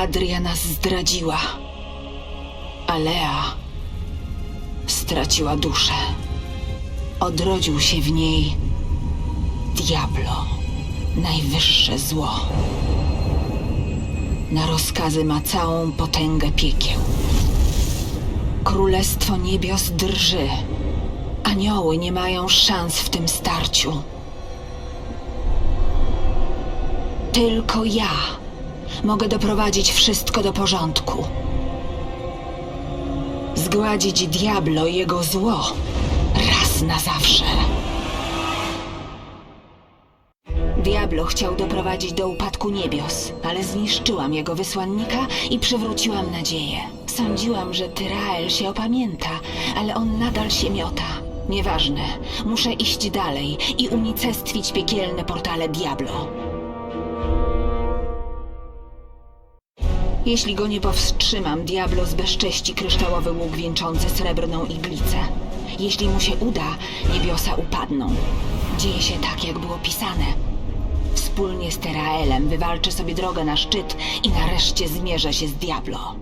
Adria nas zdradziła. Alea straciła duszę. Odrodził się w niej Diablo, najwyższe zło. Na rozkazy ma całą potęgę piekieł. Królestwo niebios drży. Anioły nie mają szans w tym starciu. Tylko ja mogę doprowadzić wszystko do porządku. Zgładzić Diablo i jego zło raz na zawsze. Diablo chciał doprowadzić do upadku niebios, ale zniszczyłam jego wysłannika i przywróciłam nadzieję. Sądziłam, że Tyrael się opamięta, ale on nadal się miota. Nieważne, muszę iść dalej i unicestwić piekielne portale Diablo. Jeśli go nie powstrzymam, Diablo zbezcześci kryształowy łuk wieńczący srebrną iglicę. Jeśli mu się uda, niebiosa upadną. Dzieje się tak, jak było pisane. Wspólnie z Teraelem wywalczę sobie drogę na szczyt i nareszcie zmierzę się z Diablo.